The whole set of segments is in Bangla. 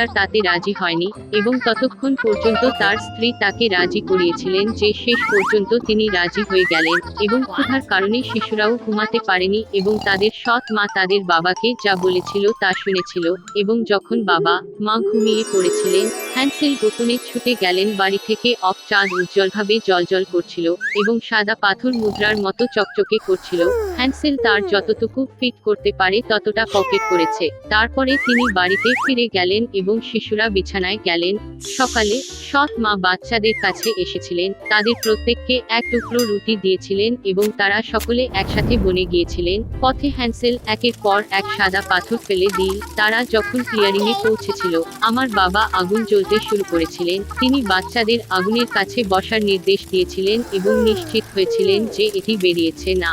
উৎকাটার তাতে রাজি হয়নি এবং ততক্ষণ পর্যন্ত তার স্ত্রী তাকে রাজি করিয়েছিলেন যে শেষ পর্যন্ত তিনি রাজি হয়ে গেলেন এবং ক্ষুধার কারণে শিশুরাও ঘুমাতে পারেনি এবং তাদের সৎ মা তাদের বাবাকে যা বলেছিল তা শুনেছিল এবং যখন বাবা মা ঘুমিয়ে পড়েছিলেন হ্যান্সেল গোপনে ছুটে গেলেন বাড়ি থেকে অফ চাঁদ উজ্জ্বলভাবে জলজল করছিল এবং সাদা পাথর মুদ্রার মতো চকচকে করছিল। হ্যান্সেল তার যতটুকু ফিট করতে পারে ততটা পকেট করেছে। তারপরে তিনি বাড়িতে ফিরে গেলেন এবং শিশুরা বিছানায় গেলেন। সকালে সৎ মা বাচ্চাদের কাছে এসেছিলেন। তাদের প্রত্যেককে এক টুকরো রুটি দিয়েছিলেন এবং তারা সকলে একসাথে বনে গিয়েছিলেন। পথে হ্যান্সেল একের পর এক সাদা পাথর ফেলে দিল। তারা যখন ক্লিয়ারিং এ পৌঁছেছিল আমার বাবা আগুন জ্বলতে শুরু করেছিলেন। তিনি বাচ্চাদের আগুনের কাছে বসার নির্দেশ দিয়েছিলেন এবং নিশ্চিত হয়েছিলেন যে এটি বেরিয়েছে না।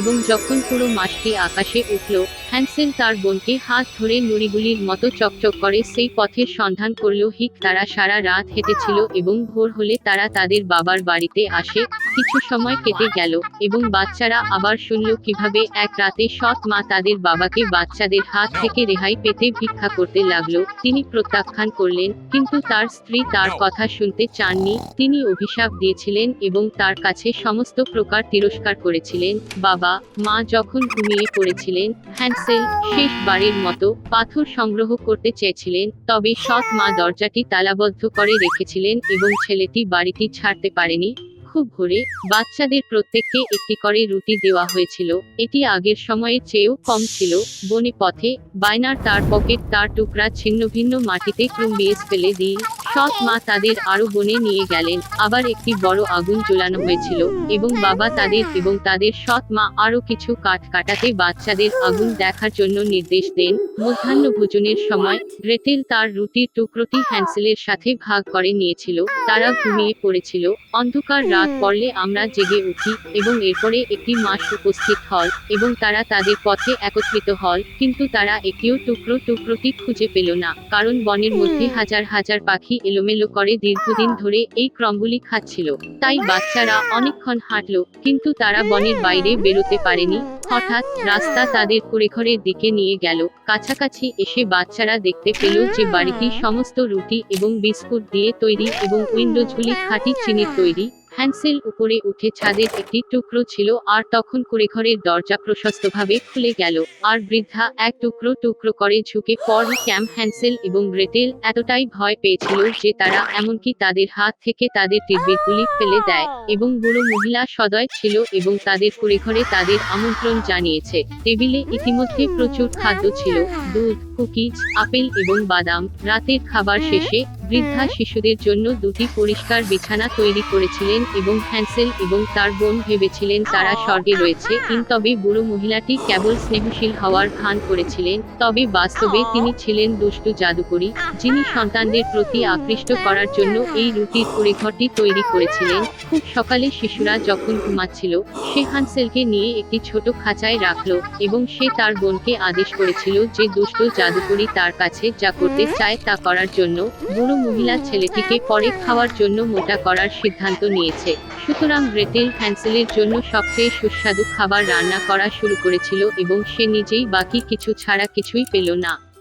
এবং যখন পুরো মাসটি আকাশে উঠল, হ্যান্সেল তার বোনকে হাত ধরে নুড়িগুলির মতো চকচক করে সেই পথের সন্ধান করল। হিক তারা সারা রাত হেঁটেছিল এবং ভোর হলে তারা তাদের বাবার বাড়িতে আসে। কিছু সময় কেটে গেল এবং বাচ্চারা আবার শুনল কীভাবে এক রাতে সৎ মা তাদের বাবাকে বাচ্চাদের হাত থেকে রেহাই পেতে ভিক্ষা করতে লাগল। তিনি প্রত্যাখ্যান করলেন, কিন্তু তার স্ত্রী তার কথা শুনতে চাননি। তিনি অভিশাপ দিয়েছিলেন এবং তার কাছে সমস্ত প্রকার তিরস্কার করেছিলেন। বাবা মা যখন ঘুমিয়ে পড়েছিলেন হ্যান্সেল শেষবারের মতো পাথর সংগ্রহ করতে চেয়েছিলেন, তবে সৎ মা দরজাটি তালাবদ্ধ করে রেখেছিলেন এবং ছেলেটি বাড়িটি ছাড়তে পারেনি। খুব ভোরে বাচ্চাদের প্রত্যেককে একটি করে রুটি দেওয়া হয়েছিল। এটি আগের সময়ের চেয়েও কম ছিল। বনে পথে, বায়নার তার পকেট তার টুকরা ছিন্ন ভিন্ন মাটিতে ক্রুম্বিয়েস ফেলে দিল সৎ মা তাদের আরও বনে নিয়ে গেলেন। আবার একটি বড় আগুন জ্বলানো হয়েছিল এবং বাবা তাদের এবং তাদের সৎ মা আরও কিছু কাঠ কাটাতে বাচ্চাদের আগুন দেখার জন্য নির্দেশ দেন। মধ্যাহ্ন ভোজনের সময় গ্রেটেল তার রুটির টুকরোটি হ্যান্সেলের সাথে ভাগ করে নিয়েছিল। তারা ঘুমিয়ে পড়েছিল। অন্ধকার রাত পড়লে আমরা জেগে উঠি এবং এরপরে একটি মাস উপস্থিত হল এবং তারা তাদের পথে একত্রিত হল কিন্তু তারা একটিও টুকরো টুকরোটি খুঁজে পেল না কারণ বনের মধ্যে হাজার হাজার পাখি এলোমেলো করে দীর্ঘদিন ধরে এই ক্রমগুলি খাচ্ছিল। তাই বাচ্চারা অনেকক্ষণ হাঁটলো কিন্তু তারা বনের বাইরে বেরোতে পারেনি। হঠাৎ রাস্তা তাদের কুড়েঘরের দিকে নিয়ে গেল। কাছাকাছি এসে বাচ্চারা দেখতে পেল যে বাড়িটি সমস্ত রুটি এবং বিস্কুট দিয়ে তৈরি এবং উইন্ডোজগুলি খাঁটি চিনির তৈরি। হ্যান্সেল উপরে উঠে ছাদের একটি টুকরো ছিল আর তখন কুড়েঘরের দরজা প্রশস্তভাবে খুলে গেল। আর বৃদ্ধা এক টুকরো টুকরো করে ঝুঁকে পর ক্যাম্প হ্যান্সেল এবং গ্রেটেল এতটাই ভয় পেয়েছিল যে তারা এমনকি তাদের হাত থেকে তাদের টিরবিটগুলি ফেলে দেয় এবং বুড়ো মহিলা সদয় ছিল এবং তাদের কুড়েঘরে তাদের আমন্ত্রণ জানিয়েছে। টেবিলে ইতিমধ্যে প্রচুর খাদ্য ছিল, দুধ, কুকিজ, আপেল এবং বাদাম। রাতের খাবার শেষে বৃদ্ধা শিশুদের জন্য দুটি পরিষ্কার বিছানা তৈরি করেছিলেন এবং হ্যান্সেল এবং তার বোন ভেবেছিলেন তারা স্বর্গে রয়েছে। তবে বুড়ো মহিলাটি কেবল স্নেহশীল হওয়ার ভান করেছিলেন। তবে বাস্তবে তিনি ছিলেন দুষ্টু জাদুকরী যিনি সন্তানদের প্রতি আকৃষ্ট করার জন্য এই রুটির পরিঘরটি তৈরি করেছিলেন। খুব সকালে শিশুরা যখন ঘুমাচ্ছিল সে হানসেলকে নিয়ে একটি ছোট খাঁচায় রাখল এবং সে তার বোনকে আদেশ করেছিল যে দুষ্ট জাদুকরী তার কাছে যা করতে চায় তা করার জন্য বুড়ো মহিলা ছেলেটিকে পরে খাওয়ার জন্য মোটা করার সিদ্ধান্ত নিয়েছে। সুতরাং গ্রেটেল হ্যান্সেলের জন্য সবচেয়ে সুস্বাদু খাবার রান্না করা শুরু করেছিল এবং সে নিজেই বাকি কিছু ছাড়া কিছুই পেল না।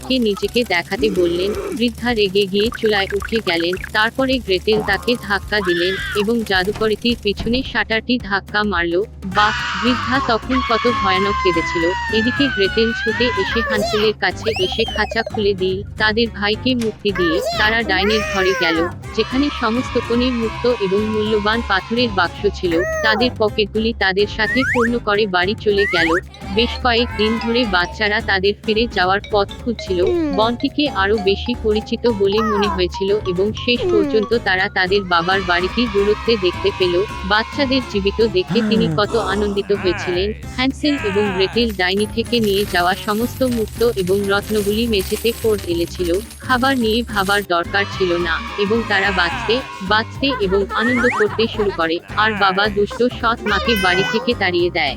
ডাইনিকে নিজেকে দেখাতে বললেন, বৃদ্ধা রেগে গিয়ে চুলায় উঠে গেলেন, তারপরে গ্রেটেল তাকে ধাক্কা দিলেন এবং জাদুকরীটির পিছনে শাটারটি ধাক্কা মারল। বা বৃদ্ধা তখন কত ভয়ানক কেঁদেছিল। এদিকে গ্রেটেল ছুটে এসে হানসেলের কাছে এসে খাঁচা খুলে দিয়ে তাদের ভাইকে মুক্তি দিয়ে তারা ডাইনের ঘরে গেল। যেখানে সমস্ত কোণে মুক্ত এবং মূল্যবান পাথরের বাক্স ছিল তাদের পকেটগুলি তাদের সাথে পূর্ণ করে বাড়ি চলে গেল। বেশ কয়েক দিন ধরে বাচ্চারা তাদের ফিরে যাওয়ার পথ খুঁজছিল। বনটিকে আরও বেশি পরিচিত বলে মনে হয়েছিল এবং শেষ পর্যন্ত তারা তাদের বাবার বাড়িটি দূরত্বে দেখতে পেল। বাচ্চাদের জীবিত দেখে তিনি কত আনন্দিত হয়েছিলেন। হ্যান্সেল এবং গ্রেটেল ডাইনি থেকে নিয়ে যাওয়া সমস্ত মুক্ত এবং রত্নগুলি মেঝেতে ফোর্ড এলেছিল। খাবার নিয়ে ভাবার দরকার ছিল না এবং তারা বাঁচতে বাঁচতে এবং আনন্দ করতে শুরু করে। আর বাবা দুষ্ট সৎ মাকে বাড়ি থেকে তাড়িয়ে দেয়।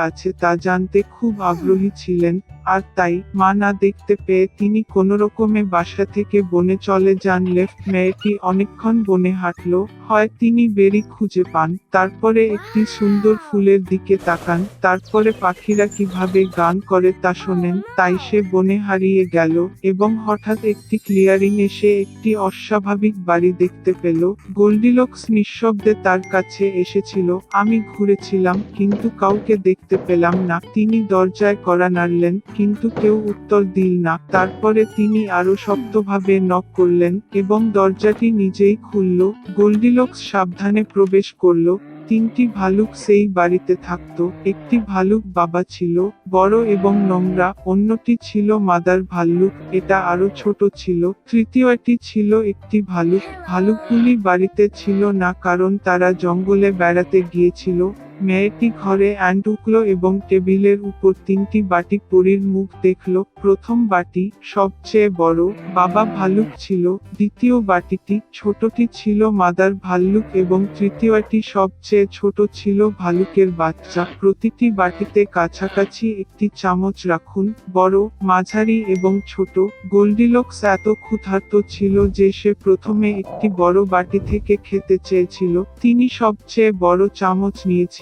আছে তা জানতে খুব আগ্রহী ছিলেন আর তাই মা না দেখতে পেয়ে তিনি কোনো রকমে বাসা থেকে বনে চলে যান। লেফট মেয়েটি অনেকক্ষণ বনে হাঁটলো, হয় তিনি বেরি খুঁজে পান। তারপরে একটি সুন্দর ফুলের দিকে তাকান। তারপরে পাখিরা কীভাবে গান করে তা শোনেন। তাই সে বনে হারিয়ে গেল এবং হঠাৎ একটি ক্লিয়ারিং এসে একটি অস্বাভাবিক বাড়ি দেখতে পেল। গোল্ডিলক্স নিঃশব্দে তার কাছে এসেছিল, আমি ঘুরেছিলাম, কিন্তু কাউকে দেখতে পেলাম না। তিনি দরজায় করা নাড়লেন। কিন্তু কেউ উত্তর দিল না। তারপরে তিনি আরও শক্তভাবে নক করলেন এবং দরজাটি নিজেই খুলল। গোল্ডিলক্স সাবধানে প্রবেশ করল। তিনটি ভালুক সেই বাড়িতে থাকতো। একটি ভালুক বাবা ছিল, বড় এবং নোংরা, অন্যটি ছিল মাদার ভাল্লুক, এটা আরও ছোট ছিল। তৃতীয়টি ছিল একটি ভালুক। ভালুকগুলি বাড়িতে ছিল না কারণ তারা জঙ্গলে বেড়াতে গিয়েছিল। মেয়েটি ঘরে অ্যান্ড উঠল এবং টেবিলের উপর তিনটি বাটি পরীর মুখ দেখল। প্রথম বাটি সবচেয়ে বড়, বাবা ভালুক ছিল। দ্বিতীয় বাটিটি ছোটটি ছিল মাদার ভাল্লুক এবং তৃতীয়টি সবচেয়ে ছোট ছিল ভালুকের বাচ্চা। প্রতিটি বাটিতে কাছাকাছি একটি চামচ রাখুন। বড়, মাঝারি এবং ছোট। গোল্ডিলক্স এত ক্ষুধার্ত ছিল যে সে প্রথমে একটি বড় বাটি থেকে খেতে চেয়েছিল। তিনি সবচেয়ে বড় চামচ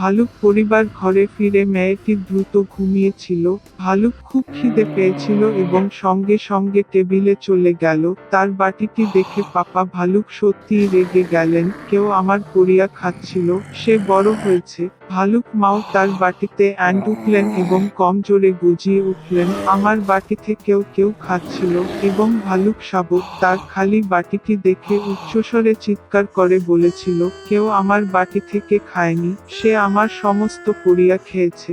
ভালুক পরিবার ঘরে ফিরে মেয়েটি দ্রুত ঘুমিয়েছিল, ভালুক খুব খিদে পেয়েছিল এবং সঙ্গে সঙ্গে টেবিলে চলে গেল, তার বাটিটি দেখে পাপা ভালুক সত্যিই রেগে গেলেন, কেউ আমার পরিয়া খাচ্ছিল, সে বড় হয়েছে, ভালুক মাও তার বাটিতে অ্যান্ড উঠলেন এবং কম জোরে গুজিয়ে উঠলেন, আমার বাটি থেকেও কেউ খাচ্ছিল এবং ভালুক শাবক তার খালি বাটিটি দেখে উচ্চস্বরে চিৎকার করে বলেছিল, কেউ আমার বাটি থেকে খায়নি, সে আমার সমস্ত পরিয়া খেয়েছে।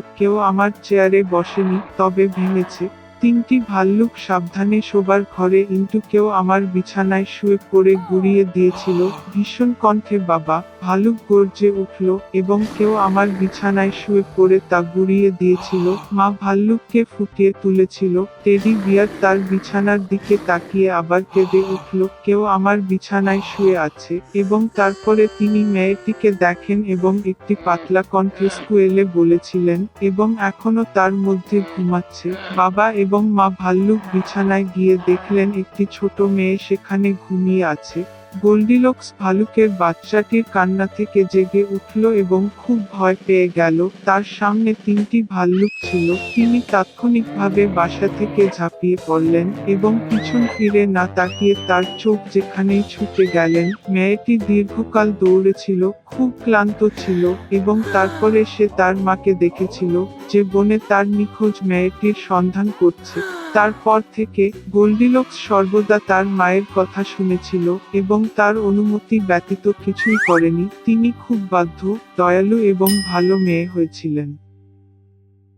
কেউ আমার চেয়ারে বসেনি তবে ভেঙেছে। তিনটি ভাল্লুক সাবধানে শোবার ঘরে ইন্টু কেউ আমার বিছানায় শুয়ে পড়ে গুড়িয়ে দিয়েছিল, ভীষণ কণ্ঠে, বাবা ভালুক গর্জে উঠল এবং কেউ আমার বিছানায় শুয়ে পড়ে তা গুড়িয়ে দিয়েছিল। মা ভাল্লুককে ফুটিয়ে তুলেছিল, টেডি বিয়ার তার বিছানার দিকে তাকিয়ে আবার কেঁদে উঠল, কেউ আমার বিছানায় শুয়ে আছে। এবং তারপরে তিনি মেয়েটিকে দেখেন এবং একটি পাতলা কণ্ঠে স্কুয়েলে বলেছিলেন, এবং এখনও তার মধ্যে ঘুমাচ্ছে। বাবা এবং মা ভাল্লুক বিছানায় গিয়ে দেখলেন একটি ছোট মেয়ে সেখানে ঘুমিয়ে আছে। গোল্ডিলক্স ভালুকের বাচ্চাটির কান্না থেকে জেগে উঠল এবং খুব ভয় পেয়ে গেল। তার সামনে তিনটি ভাল্লুক ছিল। তিনি তাৎক্ষণিকভাবে বাসা থেকে ঝাঁপিয়ে পড়লেন এবং পিছন ফিরে না তাকিয়ে তার চোখ যেখানেই ছুটে গেলেন, মেয়েটি দীর্ঘকাল দৌড়েছিল, খুব ক্লান্ত ছিল এবং তারপরে সে তার মাকে দেখেছিল। যে বনে তার নিখোঁজ মেয়েটির সন্ধান করছে। তারপর থেকে গোল্ডিলক্স সর্বদা তার মায়ের কথা শুনেছিল এবং তার অনুমতি ব্যতীত কিছুই করেনি। তিনি খুব বাধ্য, দয়ালু এবং ভালো মেয়ে হয়েছিলেন।